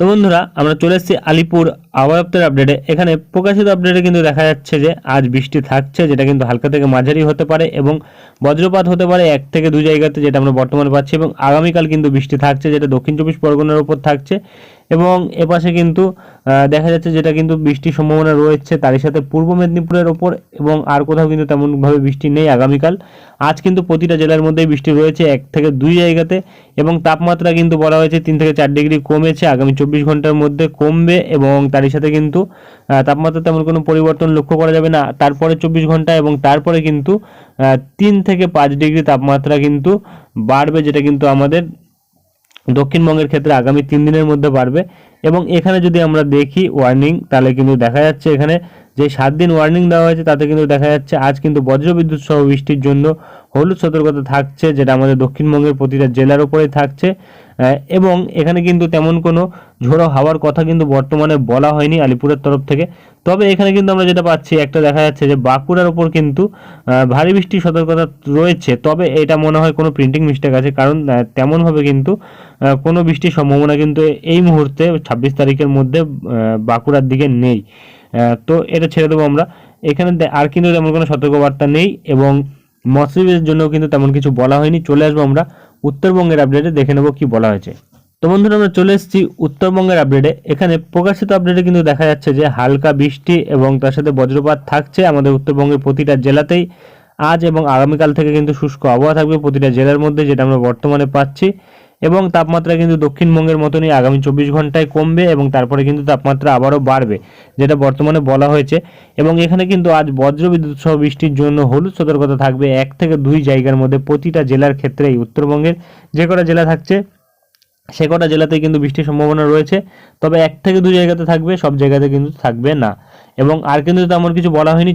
তো বন্ধুরা, আমরা চলে এসেছি আলিপুর আবহাওয়া আপডেটে এখানে প্রকাশিত আপডেটে কিন্তু দেখা যাচ্ছে যে, আজ বৃষ্টি থাকছে, যেটা কিন্তু হালকা থেকে মাঝারি হতে পারে এবং বজ্রপাত হতে পারে এক থেকে দু জায়গাতে, যেটা আমরা বর্তমানে পাচ্ছি এবং আগামীকাল কিন্তু বৃষ্টি থাকছে, যেটা দক্ষিণ চব্বিশ পরগনার উপর থাকছে। এবং এপাশে কিন্তু দেখা যাচ্ছে যেটা কিন্তু বৃষ্টির সম্ভাবনা রয়েছে তারই সাথে পূর্ব মেদিনীপুরের ওপর এবং আর কোথাও কিন্তু তেমনভাবে বৃষ্টি নেই আগামীকাল। আজ কিন্তু প্রতিটা জেলার মধ্যেই বৃষ্টি রয়েছে এক থেকে দুই জায়গাতে এবং তাপমাত্রা কিন্তু বলা হয়েছে তিন থেকে চার ডিগ্রি কমেছে আগামী চব্বিশ ঘণ্টার মধ্যে কমবে এবং তারই সাথে কিন্তু তাপমাত্রা তেমন কোনো পরিবর্তন লক্ষ্য করা যাবে না। তারপরে চব্বিশ ঘণ্টা এবং তারপরে কিন্তু তিন থেকে পাঁচ ডিগ্রি তাপমাত্রা কিন্তু বাড়বে যেটা কিন্তু আমাদের দক্ষিণবঙ্গের ক্ষেত্রে আগামী তিন দিনের মধ্যে বাড়বে। এবং এখানে যদি আমরা দেখি ওয়ার্নিং তাহলে কিন্তু দেখা যাচ্ছে এখানে যে সাত দিন ওয়ার্নিং দেওয়া হয়েছে, তাতে কিন্তু দেখা যাচ্ছে আজ কিন্তু বজ্রবিদ্যুৎ সহ বৃষ্টির জন্য হলুদ সতর্কতা থাকছে, যেটা আমাদের দক্ষিণবঙ্গের প্রতিটা জেলার উপরেই থাকছে। এবং এখানে কিন্তু তেমন কোনো ঝোড়ো হাওয়ার কথা কিন্তু বর্তমানে বলা হয়নি আলিপুরের তরফ থেকে। তবে এখানে কিন্তু আমরা যেটা পাচ্ছি, একটা দেখা যাচ্ছে যে বাঁকুড়ার ওপর কিন্তু ভারী বৃষ্টির সতর্কতা রয়েছে, তবে এটা মনে হয় কোনো প্রিন্টিং মিস্টেক আছে, কারণ তেমনভাবে কিন্তু কোনো বৃষ্টির সম্ভাবনা কিন্তু এই মুহূর্তে ছাব্বিশ তারিখের মধ্যে বাঁকুড়ার দিকে নেই। তো এটা ছেড়ে দেবো আমরা। এখানে আর কিন্তু তেমন কোনো সতর্কবার্তা নেই এবং মৎস্যজীবীদের জন্য কিন্তু তেমন কিছু বলা হয়নি। চলে আসব আমরা উত্তরবঙ্গের আপডেটে দেখে নেব কি বলা হয়েছে। তো বন্ধুরা, আমরা চলে এসেছি উত্তরবঙ্গের আপডেটে এখানে প্রকাশিত আপডেটে কিন্তু দেখা যাচ্ছে যে হালকা বৃষ্টি এবং তার সাথে বজ্রপাত থাকছে আমাদের উত্তরবঙ্গের প্রতিটা জেলাতেই। আজ এবং আগামীকাল থেকে কিন্তু শুষ্ক আবহাওয়া থাকবে প্রতিটা জেলার মধ্যে, যেটা আমরা বর্তমানে পাচ্ছি। এবং তাপমাত্রা কিন্তু দক্ষিণবঙ্গের মতনই আগামী চব্বিশ ঘন্টায় কমবে এবং তারপরে কিন্তু তাপমাত্রা আবারও বাড়বে, যেটা বর্তমানে বলা হয়েছে। এবং এখানে কিন্তু আজ বজ্রবিদ্যুৎ সহ বৃষ্টির জন্য হলুদ সতর্কতা থাকবে এক থেকে দুই জায়গার মধ্যে প্রতিটা জেলার ক্ষেত্রেই উত্তরবঙ্গের। যে কটা জেলা থাকছে, সে কটা জেলাতেই কিন্তু বৃষ্টির সম্ভাবনা রয়েছে, তবে এক থেকে দুই জায়গাতে থাকবে, সব জায়গাতে কিন্তু থাকবে না। এবং আর কিন্তু তেমন কিছু বলা হয়নি